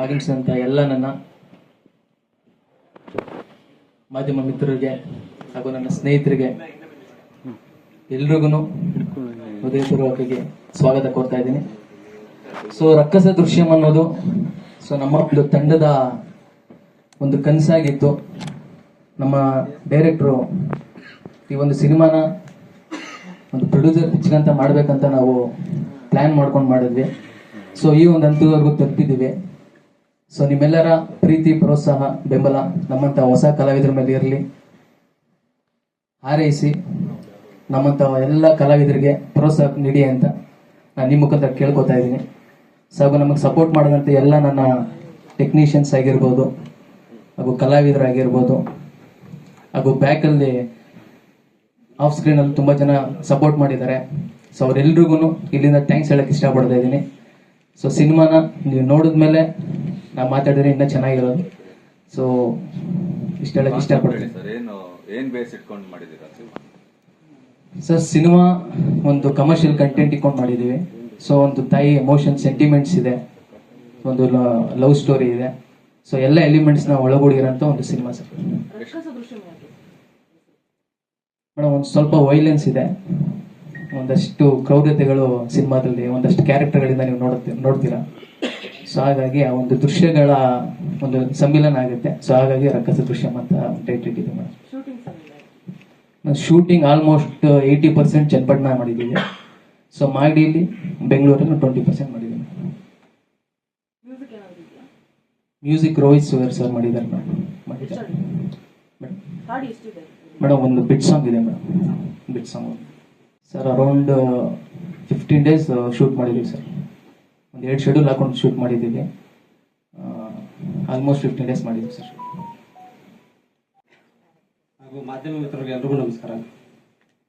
ಆಗಮಿಸಿದಂಥ ಎಲ್ಲ ನನ್ನ ಮಾಧ್ಯಮ ಮಿತ್ರರಿಗೆ ಹಾಗೂ ನನ್ನ ಸ್ನೇಹಿತರಿಗೆ ಎಲ್ರಿಗೂ ಹೃದಯಪೂರ್ವಕವಾಗಿ ಸ್ವಾಗತ ಕೋರ್ತಾ ಇದ್ದೀನಿ. ಸೊ ರಕ್ಕಸ ದೃಶ್ಯಂ ಅನ್ನೋದು ಸೊ ನಮ್ಮ ಒಂದು ತಂಡದ ಒಂದು ಕನಸಾಗಿತ್ತು. ನಮ್ಮ ಡೈರೆಕ್ಟ್ರು ಈ ಒಂದು ಸಿನಿಮಾನ ಒಂದು ಪ್ರೊಡ್ಯೂಸರ್ ಪಿಚ್ಗಂತ ಮಾಡಬೇಕಂತ ನಾವು ಪ್ಲ್ಯಾನ್ ಮಾಡ್ಕೊಂಡು ಮಾಡಿದ್ವಿ. ಸೊ ಈ ಒಂದು ಹಂತದವರೆಗೂ ತಲುಪಿದ್ದೀವಿ. ಸೊ ನಿಮ್ಮೆಲ್ಲರ ಪ್ರೀತಿ, ಪ್ರೋತ್ಸಾಹ, ಬೆಂಬಲ ನಮ್ಮಂಥ ಹೊಸ ಕಲಾವಿದರ ಮೇಲೆ ಇರಲಿ. ಹಾರೈಸಿ ನಮ್ಮಂಥ ಎಲ್ಲ ಕಲಾವಿದರಿಗೆ ಪ್ರೋತ್ಸಾಹ ನೀಡಿ ಅಂತ ನಾನು ನಿಮ್ಮ ಮುಖಾಂತರ ಕೇಳ್ಕೊತಾ ಇದ್ದೀನಿ. ಸೊ ಹಾಗೂ ನಮಗೆ ಸಪೋರ್ಟ್ ಮಾಡಿದಂಥ ಎಲ್ಲ ನನ್ನ ಟೆಕ್ನಿಷಿಯನ್ಸ್ ಆಗಿರ್ಬೋದು, ಹಾಗೂ ಕಲಾವಿದರಾಗಿರ್ಬೋದು, ಹಾಗೂ ಬ್ಯಾಕಲ್ಲಿ ಆಫ್ ಸ್ಕ್ರೀನಲ್ಲಿ ತುಂಬ ಜನ ಸಪೋರ್ಟ್ ಮಾಡಿದ್ದಾರೆ. ಸೊ ಅವರೆಲ್ರಿಗೂ ಇಲ್ಲಿಂದ ಥ್ಯಾಂಕ್ಸ್ ಹೇಳಕ್ಕೆ ಇಷ್ಟಪಡ್ತಾ ಇದ್ದೀನಿ. ಸೊ ಸಿನಿಮಾನ ನೀವು ನೋಡಿದ್ಮೇಲೆ ನಾವು ಮಾತಾಡಿದ್ರೆ ಇನ್ನೂ ಚೆನ್ನಾಗಿರೋದು. ಸೊ ಇಷ್ಟೆಲ್ಲ ಇಷ್ಟಪಡ್ತೀನಿ. ಸರ್ ಏನು ಏನು ಬೇಸ್ ಇಟ್ಕೊಂಡು ಮಾಡಿದ್ದೀರಾ ಸರ್ ಸಿನಿಮಾ ಒಂದು ಕಮರ್ಷಿಯಲ್ ಕಂಟೆಂಟ್ ಇಟ್ಕೊಂಡು ಮಾಡಿದ್ದೀವಿ. ಸೊ ಒಂದು ತಾಯಿ ಎಮೋಷನ್ ಸೆಂಟಿಮೆಂಟ್ಸ್ ಇದೆ. ಒಂದು ಲವ್ ಸ್ಟೋರಿ ಇದೆ. ಸೊ ಎಲ್ಲ ಎಲಿಮೆಂಟ್ಸ್ನ ಒಳಗೂಡಿರೋಂಥ ಒಂದು ಸಿನಿಮಾ ಸರ್. ಮೇಡಮ್ ಒಂದು ಸ್ವಲ್ಪ ವೈಲೆನ್ಸ್ ಇದೆ. ಒಂದಷ್ಟು ಕ್ರೌರ್ಯತೆಗಳು ಸಿನಿಮಾದಲ್ಲಿ ಒಂದಷ್ಟು ಕ್ಯಾರೆಕ್ಟರ್ಗಳಿಂದ ನೀವು ನೋಡುತ್ತೆ ನೋಡ್ತೀರಾ? ಸೊ ಹಾಗಾಗಿ ಆ ಒಂದು ದೃಶ್ಯಗಳ ಒಂದು ಸಮ್ಮಿಲನ ಆಗುತ್ತೆ. ಸೊ ಹಾಗಾಗಿ ರಕ್ಕಸ ದೃಶ್ಯ ಅಂತ ಟೈಟ್ ಇಟ್ಟಿದೆ madam shooting almost eighty percent Channapatna ಮಾಡಿದ್ದೀವಿ. ಸೊ ಮಾಡಿಲಿ ಬೆಂಗಳೂರಲ್ಲಿ ಟ್ವೆಂಟಿ ಪರ್ಸೆಂಟ್ ಮಾಡಿದ್ದೀವಿ. ಮ್ಯೂಸಿಕ್ ರೋಹಿತ್ ಸುವರ್ ಸರ್ ಮಾಡಿದ್ದಾರೆ ಮೇಡಮ್. ಮಾಡಿದ್ದಾರೆ. ಮೇಡಮ್. ಒಂದು ಬಿಟ್ ಸಾಂಗ್ ಇದೆ madam. Bit song sir around fifteen days shoot ಮಾಡಿದ್ದೀವಿ ಸರ್ ಒಂದು ಎರಡು ಶೆಡ್ಯೂಲ್ ಹಾಕೊಂಡು ಶೂಟ್ ಮಾಡಿದ್ದೀವಿ. ಆಲ್ಮೋಸ್ಟ್ ಫಿಫ್ಟೀನ್ ಡೇಸ್ ಮಾಡಿದ್ವಿ ಸರ್ ಹಾಗೂ ಮಾಧ್ಯಮ ಮಿತ್ರರಿಗೆ ಎಲ್ರಿಗೂ ನಮಸ್ಕಾರ.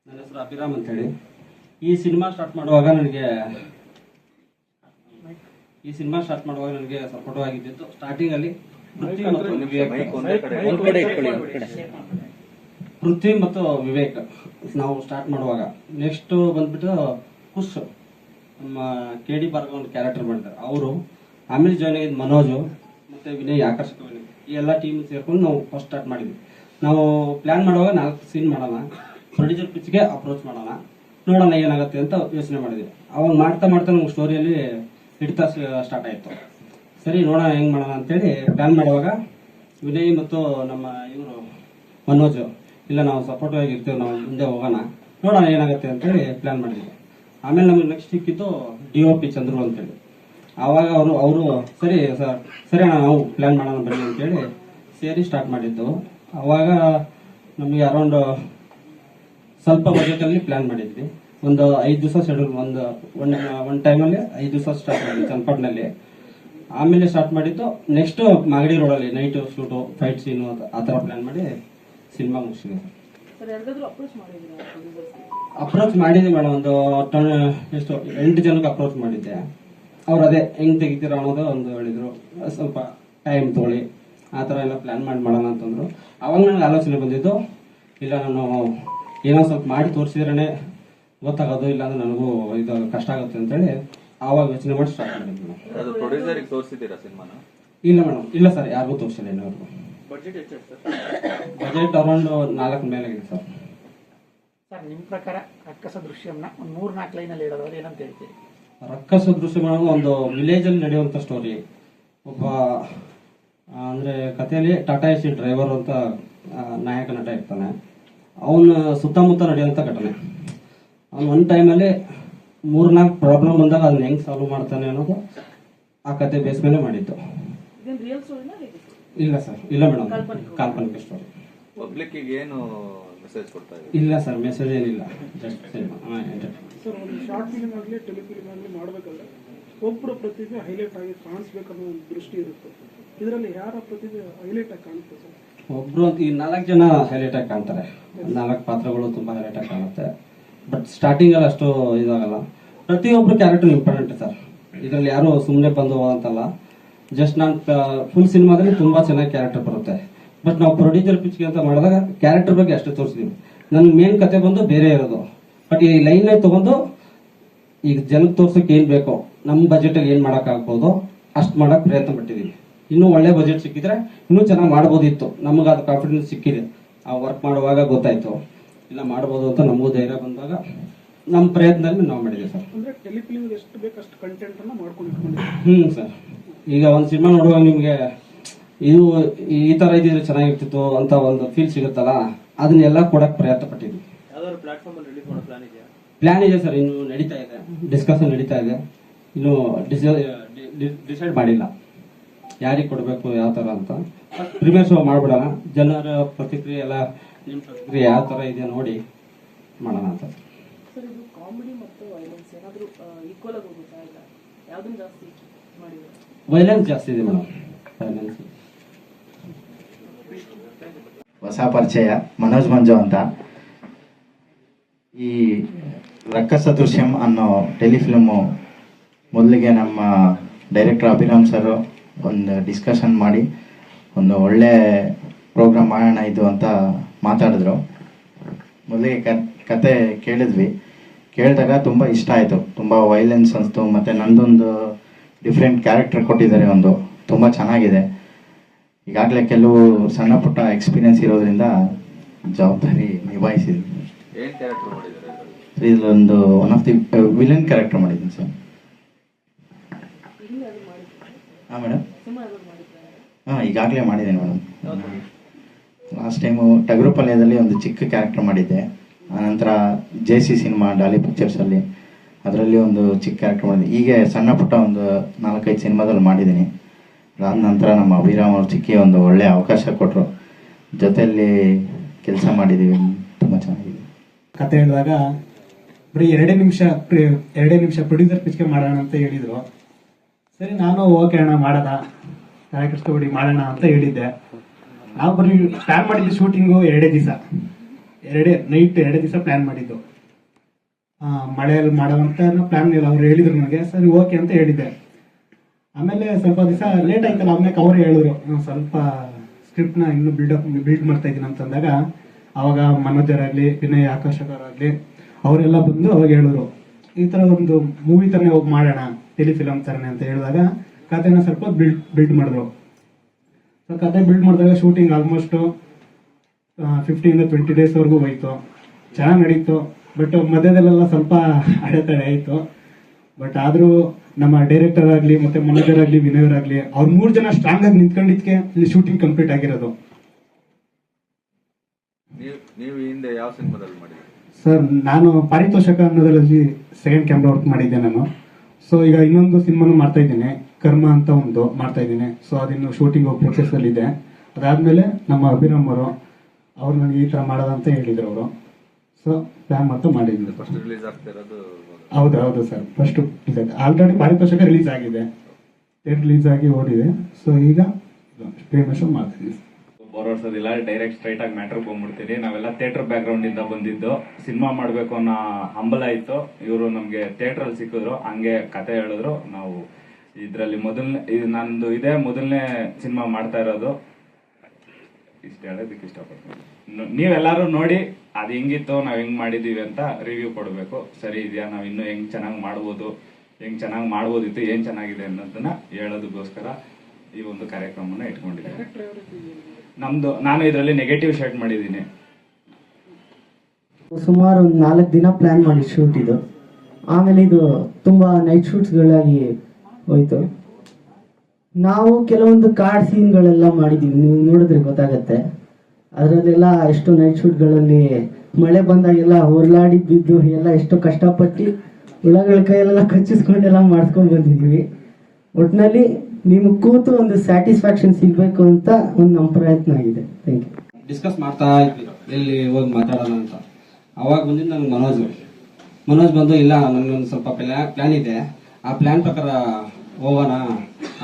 ನನ್ನ ಹೆಸರು ಅಭಿರಾಮ್ ಅಂತೇಳಿ. ಈ ಸಿನಿಮಾ ಸ್ಟಾರ್ಟ್ ಮಾಡುವಾಗ ನನಗೆ ಈ ಸಿನಿಮಾ ಸ್ಟಾರ್ಟ್ ಮಾಡುವಾಗ ನನಗೆ ಸಪೋರ್ಟ್ ಆಗಿದ್ದಿತ್ತು ಸ್ಟಾರ್ಟಿಂಗ್ ಅಲ್ಲಿ ಪೃಥ್ವಿ ಮತ್ತು ವಿವೇಕ್. ಪೃಥ್ವಿ ಮತ್ತು ನಾವು ಸ್ಟಾರ್ಟ್ ಮಾಡುವಾಗ. ನೆಕ್ಸ್ಟ್ ಬಂದ್ಬಿಟ್ಟು ಕುಶ್ ನಮ್ಮ ಕೆ ಡಿ ಬರ್ಗ ಒಂದು ಕ್ಯಾರೆಕ್ಟರ್ ಮಾಡಿದ್ದಾರೆ. ಅವರು ಆಮೇಲೆ ಜಾಯ್ನ್ ಆಗಿದ್ದು ಮನೋಜು ಮತ್ತು ವಿನಯ್ ಆಕರ್ಷಕ ಈ ಎಲ್ಲ ಟೀಮ್ ಸೇರ್ಕೊಂಡು ನಾವು ಫಸ್ಟ್ ಸ್ಟಾರ್ಟ್ ಮಾಡಿದ್ವಿ. ನಾವು ಪ್ಲ್ಯಾನ್ ಮಾಡುವಾಗ ನಾಲ್ಕು ಸೀನ್ ಮಾಡೋಣ ಪ್ರೊಡ್ಯೂಸರ್ ಪಿಚ್ಗೆ ಅಪ್ರೋಚ್ ಮಾಡೋಣ ನೋಡೋಣ ಏನಾಗುತ್ತೆ ಅಂತ ಯೋಚನೆ ಮಾಡಿದ್ವಿ. ಅವಾಗ ಮಾಡ್ತಾ ಮಾಡ್ತಾ ನಮ್ಗೆ ಸ್ಟೋರಿಯಲ್ಲಿ ಹಿಡಿತ ಸ್ಟಾರ್ಟ್ ಆಯಿತು. ಸರಿ, ನೋಡೋಣ ಹೆಂಗ್ ಮಾಡೋಣ ಅಂತೇಳಿ ಪ್ಲ್ಯಾನ್ ಮಾಡುವಾಗ ವಿನಯ್ ಮತ್ತು ನಮ್ಮ ಇವರು ಮನೋಜ್, ಇಲ್ಲ, ನಾವು ಸಪೋರ್ಟಿವ್ ಆಗಿರ್ತೇವೆ ನಾವು ಮುಂದೆ ಹೋಗೋಣ. ನೋಡೋಣ ಏನಾಗುತ್ತೆ ಅಂತೇಳಿ ಪ್ಲ್ಯಾನ್ ಮಾಡಿದ್ವಿ. ಆಮೇಲೆ ನಮ್ಗೆ ನೆಕ್ಸ್ಟ್ ಸಿಕ್ಕಿದ್ದು ಡಿ ಒ ಪಿ ಚಂದ್ರು ಅಂತೇಳಿ. ಆವಾಗ ಅವರು ಅವರು, ಸರಿ ಸರ್ ಸರಿ ಅಣ್ಣ, ನಾವು ಪ್ಲ್ಯಾನ್ ಮಾಡೋಣ ಬನ್ನಿ ಅಂತೇಳಿ ಸೇರಿ ಸ್ಟಾರ್ಟ್ ಮಾಡಿದ್ದು. ಅವಾಗ ನಮಗೆ ಅರೌಂಡ್ ಸ್ವಲ್ಪ ಬಜೆಟಲ್ಲಿ ಪ್ಲ್ಯಾನ್ ಮಾಡಿದ್ವಿ. ಒಂದು ಐದು ದಿವಸ ಶೆಡ್ಯೂಲ್ ಒಂದು ಒನ್ ಒನ್ ಟೈಮಲ್ಲಿ ಐದು ದಿವಸ ಸ್ಟಾರ್ಟ್ ಮಾಡಿದ್ವಿ ಚನ್ನಪಟ್ಟಣದಲ್ಲಿ ಆಮೇಲೆ ಸ್ಟಾರ್ಟ್ ಮಾಡಿದ್ದು ನೆಕ್ಸ್ಟ್ ಮಾಗಡಿ ರೋಡಲ್ಲಿ ನೈಟ್ ಶೂಟು ಫೈಟ್ ಸೀನು ಆ ಥರ ಪ್ಲ್ಯಾನ್ ಮಾಡಿ ಸಿನಿಮಾ ಮುಗಿಸಿದೆ ಅಪ್ರೋಚ್ ಮಾಡಿದ್ದೆ ಮೇಡಮ್ ಒಂದು ಟನ್ ಎಷ್ಟು ಎಂಟು ಜನಕ್ಕೆ ಅಪ್ರೋಚ್ ಮಾಡಿದ್ದೆ. ಅವ್ರು ಅದೇ ಹೆಂಗ್ ತೆಗಿತೀರ ಅನ್ನೋದು ಒಂದು ಹೇಳಿದ್ರು. ಸ್ವಲ್ಪ ಟೈಮ್ ತೊಗೊಳ್ಳಿ ಆ ಥರ ಎಲ್ಲ ಪ್ಲಾನ್ ಮಾಡಿ ಮಾಡೋಣ ಅಂತಂದ್ರು. ಅವಾಗ ನನಗೆ ಆಲೋಚನೆ ಬಂದಿದ್ದು ಇಲ್ಲ ನಾನು ಏನೋ ಸ್ವಲ್ಪ ಮಾಡಿ ತೋರಿಸಿದ್ರೇ ಗೊತ್ತಾಗೋದು ಇಲ್ಲ ಅಂದ್ರೆ ನನಗೂ ಇದು ಕಷ್ಟ ಆಗುತ್ತೆ ಅಂತೇಳಿ ಆವಾಗ ಯೋಚನೆ ಮಾಡಿ ಸ್ಟಾರ್ಟ್ ಮಾಡಿದ್ವಿ ಮೇಡಮ್ ಇಲ್ಲ ಮೇಡಮ್ ಇಲ್ಲ ಸರ್ ಯಾರಿಗೂ ತೋರಿಸಿಲ್ಲ ಇನ್ನೂವರೆಗೂ ಬಜೆಟ್ ಅರೌಂಡ್ ನಾಲ್ಕು ಮೇಲೆ ಇದೆ ಸರ್. ಸರ್ ನಿಮ್ಮ ಪ್ರಕಾರ ರಕ್ಕಸ ದೃಶ್ಯಂನ ಒಂದು ಮೂರ್ ನಾಲ್ಕು ಲೈನಲ್ಲಿ ಹೇಳೋದಾದ್ರೆ ಏನಂತ ಹೇಳ್ತೀರಿ? ರಕ್ಕಸ ದೃಶ್ಯ ಮಾಡೋದು ಒಂದು ವಿಲೇಜ್ ಅಲ್ಲಿ ನಡೆಯುವಂತ ಸ್ಟೋರಿ ಒಬ್ಬ ಅಂದ್ರೆ ಕಥೆಯಲ್ಲಿ ಟಾಟಾ ಎಸಿ ಡ್ರೈವರ್ ಅಂತ ನಾಯಕ ನಟ ಇರ್ತಾನೆ. ಅವನ ಸುತ್ತಮುತ್ತ ನಡೆಯುವಂತ ಘಟನೆ. ಅವ್ನು ಒಂದು ಟೈಮಲ್ಲಿ ಮೂರ್ನಾಲ್ಕು ಪ್ರಾಬ್ಲಮ್ ಬಂದಾಗ ಅದನ್ನ ಹೆಂಗ್ ಸಾಲ್ವ್ ಮಾಡ್ತಾನೆ ಅನ್ನೋದು ಆ ಕತೆ ಬೇಸ್ ಮೇಲೆ ಮಾಡಿದ್ದು. ಇಲ್ಲ ಸರ್ ಇಲ್ಲ ಮೇಡಮ್ ಕಾಲ್ಪನಿಕ. ಕಾಲ್ಪನಿಕ ಸ್ಟೋರಿ ಪಬ್ಲಿಕ್ ಏನು ಮೆಸೇಜ್ ಕೊಡ್ತಾ ಇದ್ದೀರಾ? ಇಲ್ಲ ಸರ್ ಮೆಸೇಜ್ ಏನಿಲ್ಲ. ಜಸ್ಟ್ ಸಿನಿಮಾ ಸರ್ ಒಂದು ಶಾರ್ಟ್ ಫಿಲ್ಮ್ ಆಗಲಿ ಟೆಲಿಫಿಲ್ಮ್ ಆಗಲಿ ಮಾಡಬೇಕಲ್ಲ ಒಬ್ಬರ ಪ್ರತಿಭೆ ಹೈಲೈಟ್ ಆಗಿ ಕಾಣಿಸ್ಬೇಕನ್ನೋ ಒಂದು ದೃಷ್ಟಿ ಇರುತ್ತೆ. ಇದರಲ್ಲಿ ಯಾರ ಪ್ರತಿಭೆ ಹೈಲೈಟ್ ಆಗಿ ಕಾಣುತ್ತೆ ಸರ್ ಒಬ್ರು ಅಂತ ಈ ನಾಲ್ಕು ಜನ ಹೈಲೈಟ್ ಆಗಿ ಕಾಣ್ತಾರೆ. ನಾಲ್ಕು ಪಾತ್ರಗಳು ತುಂಬಾ ಹೈಲೈಟ್ ಆಗಿ ಕಾಣುತ್ತೆ. ಬಟ್ ಸ್ಟಾರ್ಟಿಂಗ್ ಅಲ್ಲಿ ಅಷ್ಟು ಇದಾಗಲ್ಲ. ಪ್ರತಿಯೊಬ್ಬರು ಕ್ಯಾರೆಕ್ಟರ್ ಇಂಪಾರ್ಟೆಂಟ್ ಸರ್ ಇದರಲ್ಲಿ ಯಾರು ಸುಮ್ಮನೆ ಬಂದು ಅಂತಲ್ಲ ಜಸ್ಟ್ ನಾನು ಫುಲ್ ಸಿನಿಮಾದಲ್ಲಿ ತುಂಬಾ ಚೆನ್ನಾಗಿ ಕ್ಯಾರೆಕ್ಟರ್ ಬರುತ್ತೆ. ಬಟ್ ನಾವು ಪ್ರೊಡ್ಯೂಸರ್ ಪಿಚ್ಗೆ ಅಂತ ಮಾಡಿದಾಗ ಕ್ಯಾರೆಕ್ಟರ್ ಬಗ್ಗೆ ಅಷ್ಟೇ ತೋರಿಸಿದೀವಿ ನನ್ನ ಮೇನ್ ಕತೆ ಬಂದು ಬೇರೆ ಇರೋದು. ಬಟ್ ಈ ಲೈನ್ ತಗೊಂಡು ಈಗ ಜನಕ್ಕೆ ತೋರ್ಸೋಕೆ ಏನು ಬೇಕೋ ನಮ್ಮ ಬಜೆಟ್ ಏನು ಮಾಡೋಕ್ಕಾಗ್ಬೋದು ಅಷ್ಟು ಮಾಡಕ್ ಪ್ರಯತ್ನ ಪಟ್ಟಿದ್ದೀವಿ ಇನ್ನೂ ಒಳ್ಳೆ ಬಜೆಟ್ ಸಿಕ್ಕಿದ್ರೆ ಇನ್ನೂ ಚೆನ್ನಾಗಿ ಮಾಡ್ಬೋದಿತ್ತು. ನಮಗೆ ಅದು ಕಾನ್ಫಿಡೆನ್ಸ್ ಸಿಕ್ಕಿದೆ. ಆ ವರ್ಕ್ ಮಾಡುವಾಗ ಗೊತ್ತಾಯ್ತು. ಇಲ್ಲ ಮಾಡ್ಬೋದು ಅಂತ ನಮಗೂ ಧೈರ್ಯ ಬಂದಾಗ ನಮ್ಮ ಪ್ರಯತ್ನದಲ್ಲಿ ನಾವು ಮಾಡಿದ್ದೀವಿ ಸರ್. ಅಂದ್ರೆ ಟೆಲಿಫಿಲ್ಮ್ಗೆ ಎಷ್ಟು ಬೇಕು ಅಷ್ಟು ಕಂಟೆಂಟ್ ಮಾಡ್ಕೊಂಡು ಹ್ಮ್ ಸರ್. ಈಗ ಒಂದು ಸಿನಿಮಾ ನೋಡುವಾಗ ನಿಮಗೆ ಇದು ಈ ತರ ಇದ್ರೆ ಚೆನ್ನಾಗಿರ್ತಿತ್ತು ಅಂತ ಒಂದು ಫೀಲ್ ಸಿಗುತ್ತಲ್ಲ ಅದನ್ನೆಲ್ಲ ಕೊಡಕ್ ಪ್ರಯತ್ನ ಪಟ್ಟಿದ್ವಿ ಪ್ಲಾನ್ ಇದೆ ಸರ್ ಇನ್ನು ನಡೀತಾ ಇದೆ. ಡಿಸ್ಕಷನ್ ನಡೀತಾ ಇದೆ. ಇನ್ನು ಡಿಸೈಡ್ ಮಾಡಿಲ್ಲ. ಯಾರಿಗೆ ಕೊಡಬೇಕು ಯಾವ ತರ ಅಂತ. ಪ್ರಿಮಿಯರ್ ಶೋ ಮಾಡ್ಬಿಡೋಣ. ಜನರ ಪ್ರತಿಕ್ರಿಯೆ ಎಲ್ಲ ನಿಮ್ಮ ಪ್ರತಿಕ್ರಿಯೆ ಯಾವ ತರ ಇದೆ ನೋಡಿ ಮಾಡೋಣ ಅಂತ. ಸರ್ ಇದು ಕಾಮಿಡಿ ಮತ್ತು ವೈಲೆನ್ಸ್ ಏನಾದರೂ ಈಕ್ವಲ್ ಆಗಿ ಹೋಗುತ್ತಾ ಇಲ್ಲ? ಯಾವುದನ್ನು ಜಾಸ್ತಿ ಮಾಡಿದ್ರು? ವೈಲೆನ್ಸ್ ಜಾಸ್ತಿ ಇದೆ ಮೇಡಮ್. ಹೊಸ ಪರಿಚಯ, ಮನೋಜ್ ಮಂಜು ಅಂತ. ಈ ರಕ್ಕಸ ದೃಶ್ಯಂ ಅನ್ನೋ ಟೆಲಿಫಿಲ್ಮು ಮೊದಲಿಗೆ ನಮ್ಮ ಡೈರೆಕ್ಟರ್ ಅಭಿರಾಮ್ ಸರ್ ಒಂದು ಡಿಸ್ಕಷನ್ ಮಾಡಿ, ಒಂದು ಒಳ್ಳೆ ಪ್ರೋಗ್ರಾಮ್ ಮಾಡೋಣ ಇದು ಅಂತ ಮಾತಾಡಿದ್ರು. ಮೊದಲಿಗೆ ಕತೆ ಕೇಳಿದ್ವಿ. ಕೇಳಿದಾಗ ತುಂಬ ಇಷ್ಟ ಆಯಿತು. ತುಂಬ ವೈಲೆನ್ಸ್ ಅನಿಸ್ತು, ಮತ್ತು ನಂದೊಂದು ಡಿಫ್ರೆಂಟ್ ಕ್ಯಾರೆಕ್ಟರ್ ಕೊಟ್ಟಿದ್ದಾರೆ ಒಂದು. ತುಂಬ ಚೆನ್ನಾಗಿದೆ. ಈಗಾಗಲೇ ಕೆಲವು ಸಣ್ಣ ಪುಟ್ಟ ಎಕ್ಸ್ಪೀರಿಯನ್ಸ್ ಇರೋದ್ರಿಂದ ಜವಾಬ್ದಾರಿ ನಿಭಾಯಿಸಿದೆ? ಇದೊಂದು one of the villain character ಮಾಡಿದ್ದೀನಿ ಸರ್. ಹಾಂ ಮೇಡಮ್ ಹಾಂ ಈಗಾಗಲೇ ಮಾಡಿದ್ದೀನಿ ಮೇಡಮ್ ಲಾಸ್ಟ್ ಟೈಮು ಟಗರುಪಾಳ್ಯದಲ್ಲಿ ಒಂದು ಚಿಕ್ಕ ಕ್ಯಾರೆಕ್ಟರ್ ಮಾಡಿದ್ದೆ. ಆನಂತರ ಜೆ ಸಿ ಸಿನಿಮಾ ಡಾಲಿ ಪಿಕ್ಚರ್ಸಲ್ಲಿ ಅದರಲ್ಲಿ ಒಂದು ಚಿಕ್ಕ ಕ್ಯಾರೆಕ್ಟರ್ ಮಾಡಿದೆ ಹೀಗೆ ಸಣ್ಣ ಪುಟ್ಟ ಒಂದು ನಾಲ್ಕೈದು ಸಿನಿಮಾದಲ್ಲಿ ಮಾಡಿದ್ದೀನಿ. ಅದಾದ ನಂತರ ನಮ್ಮ ಅಭಿರಾಮ್ ಅವ್ರ ಚಿಕ್ಕಿ ಒಂದು ಒಳ್ಳೆಯ ಅವಕಾಶ ಕೊಟ್ಟರು ಜೊತೆಯಲ್ಲಿ ಕೆಲಸ ಮಾಡಿದ್ದೀವಿ. ತುಂಬ ಚೆನ್ನಾಗಿದೆ. ಕತೆ ಹೇಳಿದಾಗ ಬರೀ ಎರಡೇ ನಿಮಿಷ ಎರಡೇ ನಿಮಿಷ ಪ್ರೊಡ್ಯೂಸರ್ ಪಿಚ್ಗೆ ಮಾಡೋಣ ಅಂತ ಹೇಳಿದರು. ಸರಿ, ನಾನು ಓಕೆ ಅಣ್ಣ ಮಾಡೋಣ ಕೃಷ್ಣಗುಡಿ ಮಾಡೋಣ ಅಂತ ಹೇಳಿದ್ದೆ. ನಾವು ಬರೀ ಪ್ಲ್ಯಾನ್ ಮಾಡಿದ್ದು ಶೂಟಿಂಗು ಎರಡೇ ದಿವಸ. ಎರಡೇ ನೈಟ್ ಎರಡೇ ದಿವಸ ಪ್ಲ್ಯಾನ್ ಮಾಡಿದ್ದು. ಮಳೆಯಲ್ಲಿ ಮಾಡೋವಂತ ಪ್ಲಾನ್ ಇಲ್ಲ. ಅವ್ರು ಹೇಳಿದ್ರು ನನಗೆ, ಸರಿ ಓಕೆ ಅಂತ ಹೇಳಿದ್ದೆ. ಆಮೇಲೆ ಸ್ವಲ್ಪ ದಿವಸ ಲೇಟ್ ಆಯ್ತಲ್ಲ ಆಮೇಲೆ ಅವ್ರು ಹೇಳಿದ್ರು "ನಾನು ಸ್ವಲ್ಪ ಸ್ಕ್ರಿಪ್ಟ್ನ ಇನ್ನೂ ಬಿಲ್ಡಪ್ ಬಿಲ್ಡ್ ಮಾಡ್ತಾ ಇದ್ದೀನಿ ಅಂತಂದಾಗ ಅವಾಗ ಮನೋಜರಾಗ್ಲಿ, ವಿನಯ್ ಆಕರ್ಷಕರಾಗಲಿ ಅವರೆಲ್ಲ ಬಂದು ಅವಾಗ ಹೇಳಿದ್ರು, ಈ ತರ ಒಂದು ಮೂವಿ ತರನೇ ಹೋಗಿ ಮಾಡೋಣ ಟೆಲಿಫಿಲಮ್ ತರನೇ ಅಂತ ಹೇಳಿದಾಗ, ಕಥೆನ ಸ್ವಲ್ಪ ಬಿಲ್ಡ್ ಬಿಲ್ಡ್ ಮಾಡಿದ್ರು. ಸೊ ಕತೆ ಬಿಲ್ಡ್ ಮಾಡಿದಾಗ ಶೂಟಿಂಗ್ ಆಲ್ಮೋಸ್ಟ್ ಫಿಫ್ಟಿಯಿಂದ ಟ್ವೆಂಟಿ ಡೇಸ್ವರೆಗೂ ಹೋಯ್ತು. ಚೆನ್ನಾಗಿ ನಡೀತು. ಬಟ್ ಮಧ್ಯದಲ್ಲೆಲ್ಲ ಸ್ವಲ್ಪ ಅಡೆತಡೆ ಆಯಿತು. ಬಟ್ ಆದರೂ ನಮ್ಮ ಡೈರೆಕ್ಟರ್ ಆಗಲಿ ಮತ್ತೆ ಮ್ಯಾನೇಜರ್ ಆಗಲಿ ವಿನಯರ್ ಆಗಲಿ ಅವ್ರು ಮೂರು ಜನ ಸ್ಟ್ರಾಂಗ್ ಆಗಿ ನಿಂತ್ಕೊಂಡಿದ್ಕೆ ಇಲ್ಲಿ ಶೂಟಿಂಗ್ ಕಂಪ್ಲೀಟ್ ಆಗಿರೋದು. ನೀವ್ ಹಿಂದೆ ಯಾವ ಸಿನಿಮಾದಲ್ಲಿ ಮಾಡಿದ್ರಿ? ಸರ್ ನಾನು ಪಾರಿತೋಷಕ ಅನ್ನೋದ್ರಲ್ಲಿ ಸೆಕೆಂಡ್ ಕ್ಯಾಮ್ರಾ ವರ್ಕ್ ಮಾಡಿದ್ದೆ ನಾನು. ಸೊ ಈಗ ಇನ್ನೊಂದು ಸಿನಿಮಾನು ಮಾಡ್ತಾ ಇದ್ದೀನಿ. ಕರ್ಮ ಅಂತ ಒಂದು ಮಾಡ್ತಾ ಇದ್ದೀನಿ. ಸೊ ಅದಿನ್ನು ಶೂಟಿಂಗ್ ಪ್ರೊಸೆಸ್ ಅಲ್ಲಿ ಇದೆ ಅದಾದ್ಮೇಲೆ ನಮ್ಮ ಅಭಿರಾಮ್ ಅವರು ಅವ್ರು ನನಗೆ ಈ ತರ ಮಾಡೋದಂತ ಹೇಳಿದ್ರು ಅವರು. ಸೊ ಪ್ಲಾನ್ ಮಾತ್ರ ಮಾಡಿದ್ವಿ. ಫಸ್ಟ್ ರಿಲೀಸ್ ಆಗ್ತಿರೋದು ಹೌದು ಹೌದು ಸರ್ ಫಸ್ಟ್ ಆಲ್ರೆಡಿ ಪಾರಿತೋಷಕ ರಿಲೀಸ್ ಆಗಿದೆ. ರಿಲೀಸ್ ಆಗಿ ಓಡಿದೆ. ಸೊ ಈಗ ಫೇಮಸ್ ಮಾಡ್ತಿದ್ದೀವಿ ಬರೋರ್ಸೋದಿಲ್ಲ ಡೈರೆಕ್ಟ್ ಸ್ಟ್ರೈಟ್ ಆಗಿ ಮ್ಯಾಟ್ರ್ ಬಂದ್ಬಿಡ್ತೀರಿ ನಾವೆಲ್ಲ ಥಿಯೇಟರ್ ಬ್ಯಾಕ್ಗ್ರೌಂಡ್ ಇಂದ ಬಂದಿದ್ದು. ಸಿನಿಮಾ ಮಾಡಬೇಕು ಅನ್ನೋ ಹಂಬಲ ಇತ್ತು. ಇವರು ನಮಗೆ ಥಿಯೇಟರ್ ಅಲ್ಲಿ ಸಿಕ್ಕಿದ್ರು. ಹಂಗೆ ಕತೆ ಹೇಳಿದ್ರು. ನಾವು ಇದರಲ್ಲಿ ಮೊದಲನೇ ಇದು ನಂದು ಇದೇ ಮೊದಲನೇ ಸಿನಿಮಾ ಮಾಡ್ತಾ ಇರೋದು. ಇಷ್ಟ ಹೇಳೋದಕ್ಕೆ ಇಷ್ಟಪಡ್ತೀನಿ. ನೀವೆಲ್ಲರೂ ನೋಡಿ ಅದು ಹೆಂಗಿತ್ತು ನಾವ್ ಹೆಂಗ್ ಮಾಡಿದೀವಿ ಅಂತ ರಿವ್ಯೂ ಕೊಡಬೇಕು. ಸರಿ ಇದೆಯಾ ನಾವ್ ಇನ್ನೂ ಹೆಂಗ್ ಚೆನ್ನಾಗಿ ಮಾಡ್ಬೋದು ಹೆಂಗ್ ಚೆನ್ನಾಗಿ ಮಾಡ್ಬೋದಿತ್ತು ಏನ್ ಚೆನ್ನಾಗಿದೆ ಅನ್ನೋದನ್ನ ಹೇಳೋದಕ್ಕೋಸ್ಕರ ಈ ಒಂದು ಕಾರ್ಯಕ್ರಮನ ಇಟ್ಕೊಂಡಿದ್ದೇವೆ ನಮ್ದು ನಾನು ಇದರಲ್ಲಿ ನೆಗೆಟಿವ್ ಶರ್ಟ್ ಮಾಡಿದ್ದೀನಿ. ಸುಮಾರು ಒಂದು ನಾಲ್ಕು ದಿನ ಪ್ಲಾನ್ ಮಾಡಿ ಶೂಟ್ ಇದು. ಆಮೇಲೆ ಇದು ತುಂಬಾ ನೈಟ್ ಶೂಟ್ಸ್ಗಳಾಗಿ ಹೋಯ್ತು. ನಾವು ಕೆಲವೊಂದು ಕಾರ್ಡ್ ಸೀನ್ಗಳೆಲ್ಲ ಮಾಡಿದ್ದೀವಿ ನೀವು ನೋಡಿದ್ರೆ ಗೊತ್ತಾಗತ್ತೆ. ಅದರಲ್ಲೆಲ್ಲ ಎಷ್ಟು ನೈಟ್ ಶೂಟ್ಗಳಲ್ಲಿ ಮಳೆ ಬಂದಾಗೆಲ್ಲ ಹೊರಲಾಡಿ ಬಿದ್ದು ಎಲ್ಲ ಎಷ್ಟು ಕಷ್ಟಪಟ್ಟು ಹುಳಗಳ ಕೈಯೆಲ್ಲ ಕಚ್ಚಿಸ್ಕೊಂಡೆಲ್ಲ ಮಾಡಿಸ್ಕೊಂಡು ಬಂದಿದ್ದೀವಿ ಒಟ್ಟಿನಲ್ಲಿ ನಿಮ್ಗೆ ಕೂತು ಒಂದು ಸ್ಯಾಟಿಸ್ಫ್ಯಾಕ್ಷನ್ ಸಿಗಬೇಕು ಅಂತ ಒಂದು ನಮ್ಮ ಪ್ರಯತ್ನ ಆಗಿದೆ. ಥ್ಯಾಂಕ್ ಯು ಡಿಸ್ಕಸ್ ಮಾಡ್ತಾ ಇದ್ವಿ ಎಲ್ಲಿ ಹೋಗಿ ಮಾತಾಡೋಣ ಅಂತ? ಅವಾಗ ಬಂದಿದ್ದು ನನಗೆ ಮನೋಜ್. ಮನೋಜ್ ಬಂದು, ಇಲ್ಲ ನನಗೊಂದು ಸ್ವಲ್ಪ ಪ್ಲ್ಯಾನ್ ಇದೆ. ಆ ಪ್ಲ್ಯಾನ್ ಪ್ರಕಾರ ಹೋಗೋಣ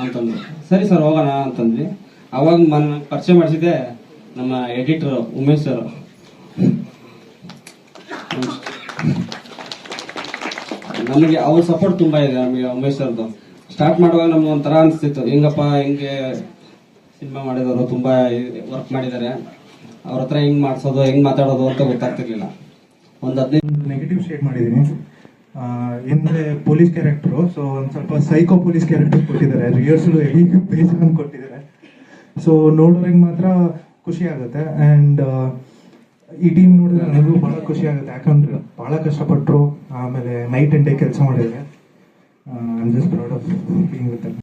ಅಂತಂದ್ರು. ಸರಿ ಸರ್, ಹೋಗೋಣ ಅಂತಂದ್ವಿ. ಅವಾಗ ಮನ ಪರಿಚಯ ಮಾಡಿಸಿದ್ದೆ ನಮ್ಮ ಎಡಿಟರ್ ಉಮೇಶ್ ಸರ್ ನಮಗೆ ಅವ್ರ ಸಪೋರ್ಟ್ ತುಂಬಾ ಇದೆ ನಮಗೆ ಉಮೇಶ್ ಸರ್ದು ಸ್ಟಾರ್ಟ್ ಮಾಡುವಾಗ ನಮ್ಗೆ ಒಂಥರ ಅನಿಸ್ತಿತ್ತು. ಹೆಂಗಪ್ಪ, ಹೆಂಗೆ ಸಿನಿಮಾ ಮಾಡಿದವರು ತುಂಬಾ ವರ್ಕ್ ಮಾಡಿದ್ದಾರೆ. ಅವ್ರ ಹತ್ರ ಹೆಂಗ್ ಮಾಡಿಸೋದು, ಹೆಂಗ್ ಮಾತಾಡೋದು ಅಂತ ಗೊತ್ತಾಗ್ತಿರ್ಲಿಲ್ಲ. ಒಂದು ಹದಿನೈದು ನೆಗೆಟಿವ್ ಶೇಡ್ ಮಾಡಿದ್ದೀನಿ. ಹಿಂದೆ ಪೊಲೀಸ್ ಕ್ಯಾರೆಕ್ಟ್ರು ಸೊ ಒಂದು ಸ್ವಲ್ಪ ಸೈಕೋ ಪೊಲೀಸ್ ಕ್ಯಾರೆಕ್ಟರ್ ಕೊಟ್ಟಿದ್ದಾರೆ. ರಿಹರ್ಸಲ್ ಹೆವಿ ಬೇಜಾನ್ ಕೊಟ್ಟಿದ್ದಾರೆ. ಸೊ ನೋಡೋರಿಗೆ ಮಾತ್ರ ಖುಷಿ ಆಗುತ್ತೆ ಆ್ಯಂಡ್ ಈ ಟೀಮ್ ನೋಡಿದ್ರೆ ನನಗೂ ಭಾಳ ಖುಷಿ ಆಗುತ್ತೆ ಯಾಕಂದ್ರೆ ಭಾಳ ಕಷ್ಟಪಟ್ಟರು ಆಮೇಲೆ ನೈಟ್ ಆ್ಯಂಡ್ ಡೇ ಕೆಲಸ ಮಾಡಿದ್ದಾರೆ ಐ ಜಸ್ಟ್ ಪ್ರೌಡ್ ಆಫ್